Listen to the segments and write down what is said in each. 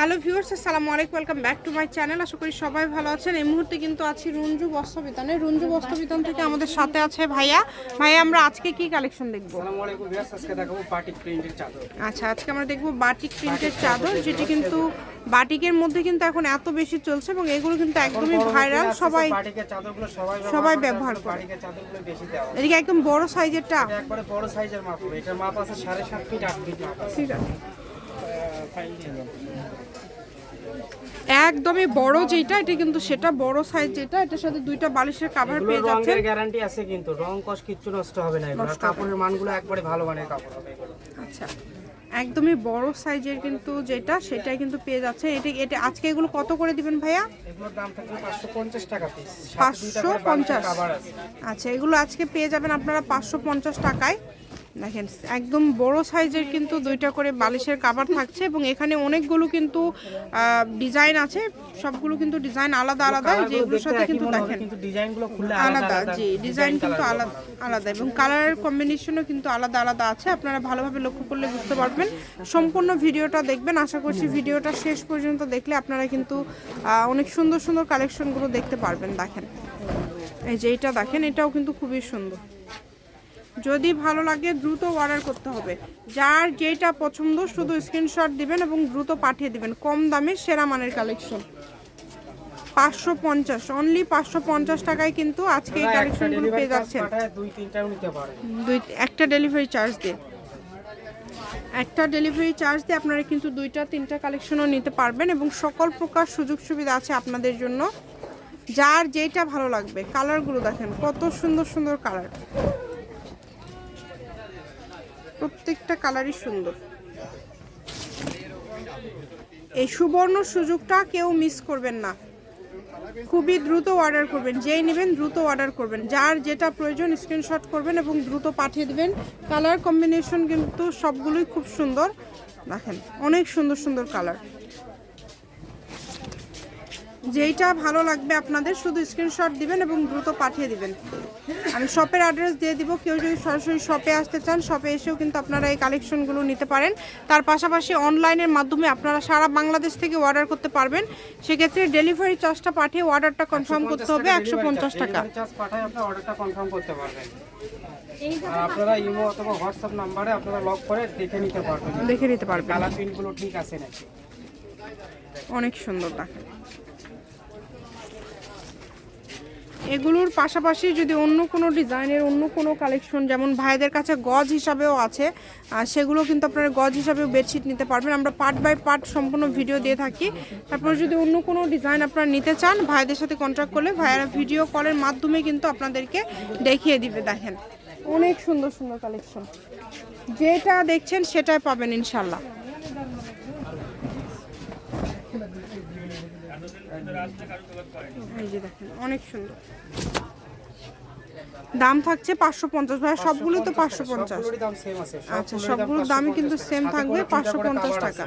Hello viewers আসসালামু আলাইকুম welcome back to my channel. আশা করি সবাই ভালো আছেন। এই মুহূর্তে কিন্তু আছি রঞ্জু বস্ত্রবিতানে রঞ্জু বস্ত্রবিতান থেকে আমাদের সাথে আছে ভাইয়া। ভাইয়া আমরা আজকে কি কালেকশন দেখব? আসসালামু আলাইকুম ভিউয়ার্স আজকে দেখাবো পার্টি প্রিন্টের চাদর। আচ্ছা আজকে আমরা দেখব বাটিক প্রিন্টের চাদর যেটি কিন্তু বাটিকের মধ্যে কিন্তু এখন এত বেশি চলছে এবং এগুলো কিন্তু একদমই ভাইরাল। সবাই সবাই সবাই ব্যবহার করে। এদিকে একদম বড় সাইজেরটা। এটা একবারে বড় সাইজের মাপ এটার মাপ আছে সাড়ে সাত ফিট আট ফিট মাপ আছে। ঠিক আছে। একদমই বড় যেটা এটা কিন্তু সেটা বড় সাইজ যেটা এটার সাথে দুইটা বালিশের কাভার পেয়ে যাচ্ছেন। রঙের গ্যারান্টি আছে কিন্তু রং কস কিচ্ছু নষ্ট হবে না এগুলো। কাপড়ের মানগুলো একবারে ভালো মানের কাপড় হবে আচ্ছা একদমই বড় সাইজের কিন্তু যেটা সেটাই কিন্তু পেয়ে যাচ্ছে এটা এটা আজকে এগুলো কত করে দিবেন ভাইয়া? এগুলোর দাম থাকবে পাঁচশো পঞ্চাশ টাকা পিস পাঁচশো পঞ্চাশ। কাভার আছে। আচ্ছা এগুলো আজকে পেয়ে যাবেন আপনারা পাঁচশো পঞ্চাশ টাকায়। দেখেন একদম বড় সাইজের কিন্তু দুইটা করে বালিশের কাভার থাকছে এবং এখানে অনেকগুলো কিন্তু ডিজাইন আছে। সবগুলো কিন্তু ডিজাইন আলাদা আলাদা যেগুলোর সাথে কিন্তু দেখেন। আলাদা জি ডিজাইন কিন্তু আলাদা আলাদা এবং কালার কম্বিনেশনও কিন্তু আলাদা আলাদা আছে। আপনারা ভালোভাবে লক্ষ্য করলে বুঝতে পারবেন। সম্পূর্ণ ভিডিওটা দেখবেন। আশা করছি ভিডিওটা শেষ পর্যন্ত দেখলে আপনারা কিন্তু অনেক সুন্দর সুন্দর কালেকশনগুলো দেখতে পারবেন দেখেন। এই যে এটা দেখেন এটাও কিন্তু খুবই সুন্দর। যদি ভালো লাগে দ্রুত অর্ডার করতে হবে। যার যেটা পছন্দ শুধু স্ক্রিনশট দিবেন এবং দ্রুত পাঠিয়ে দিবেন। কম দামে সেরা মানের কালেকশন পাঁচশো পঞ্চাশ অনলি পাঁচশো পঞ্চাশ টাকায় কিন্তু আজকে এই কালেকশনগুলো পেয়ে যাচ্ছেন। দুই একটা ডেলিভারি চার্জ দিয়ে। একটা ডেলিভারি চার্জ দিয়ে আপনারা কিন্তু দুইটা তিনটা কালেকশনও নিতে পারবেন এবং সকল প্রকার সুযোগ সুবিধা আছে আপনাদের জন্য। যার যেটা ভালো লাগবে কালারগুলো দেখেন কত সুন্দর সুন্দর কালার প্রত্যেকটা কালারই সুন্দর। এই সুবর্ণ সুযোগটা কেউ মিস করবেন না। খুবই দ্রুত অর্ডার করবেন। যেই নেবেন দ্রুত অর্ডার করবেন। যার যেটা প্রয়োজন স্ক্রিনশট করবেন এবং দ্রুত পাঠিয়ে দেবেন। কালার কম্বিনেশন কিন্তু সবগুলোই খুব সুন্দর। দেখেন, অনেক সুন্দর সুন্দর কালার যেইটা ভালো লাগবে আপনাদের শুধু স্ক্রিনশট দিবেন এবং দ্রুত পাঠিয়ে দিবেন। আমি শপের অ্যাড্রেস দিয়ে দিব। কেউ যদি সরাসরি শপে আসতে চান শপে এসেও কিন্তু আপনারা এই কালেকশনগুলো নিতে পারেন। তার পাশাপাশি অনলাইনের মাধ্যমে আপনারা সারা বাংলাদেশ থেকে অর্ডার করতে পারবেন। সেক্ষেত্রে ডেলিভারি চার্জটা পাঠিয়ে অর্ডারটা কনফার্ম করতে হবে একশো পঞ্চাশ টাকা। চার্জ পাঠায় আপনি অর্ডারটা কনফার্ম করতে পারবেন। আপনারা ইমো অথবা হোয়াটসঅ্যাপ নাম্বারে আপনারা লক করে দেখে নিতে পারবেন। দেখে নিতে পারবেন। কালার প্রিন্টগুলো ঠিক আছে নাকি? অনেক সুন্দর দেখেন। এগুলোর পাশাপাশি যদি অন্য কোনো ডিজাইনের অন্য কোনো কালেকশন, যেমন ভাইদের কাছে গজ হিসাবেও আছে সেগুলো কিন্তু আপনারা গজ হিসাবেও বেডশিট নিতে পারবেন। আমরা পার্ট বাই পার্ট সম্পূর্ণ ভিডিও দিয়ে থাকি। তারপরে যদি অন্য কোনো ডিজাইন আপনারা নিতে চান, ভাইদের সাথে কন্ট্যাক্ট করলে ভাইয়েরা ভিডিও কলের মাধ্যমে কিন্তু আপনাদেরকে দেখিয়ে দিবে, দেখেন। অনেক সুন্দর সুন্দর কালেকশন। যেটা দেখছেন সেটাই পাবেন ইনশাল্লাহ এই যে দেখেন অনেক সুন্দর। দাম থাকছে পাঁচশো পঞ্চাশ। ভাই সবগুলোই তো পাঁচশো পঞ্চাশ। আচ্ছা সবগুলোর দামই কিন্তু সেম থাকবে পাঁচশো পঞ্চাশ টাকা।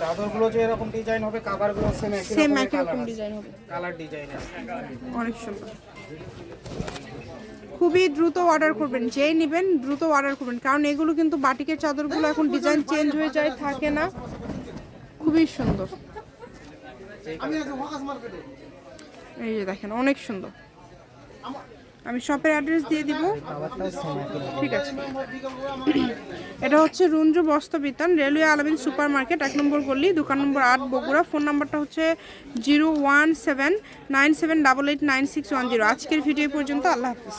চাদরগুলো যে এরকম ডিজাইন হবে কাভারগুলো সেম একই সেম একই রকম ডিজাইন হবে। কালার ডিজাইন অনেক সুন্দর। খুবই দ্রুত অর্ডার করবেন। যেই নেবেন দ্রুত অর্ডার করবেন। কারণ এগুলো কিন্তু বাটিকের চাদরগুলো এখন ডিজাইন চেঞ্জ হয়ে যায় থাকে না। খুবই সুন্দর। এই যে দেখেন, অনেক সুন্দর। আমি শপের অ্যাড্রেস দিয়ে দিব। ঠিক আছে। এটা হচ্ছে Runju Bastrabitan railway Alamin super market এক নম্বর গলি, দোকান নম্বর আট, বগুড়া। ফোন নাম্বারটা হচ্ছে zero one seven nine seven double eight nine six one zero. আজকের ভিডিও পর্যন্ত আল্লাহ হাফিজ।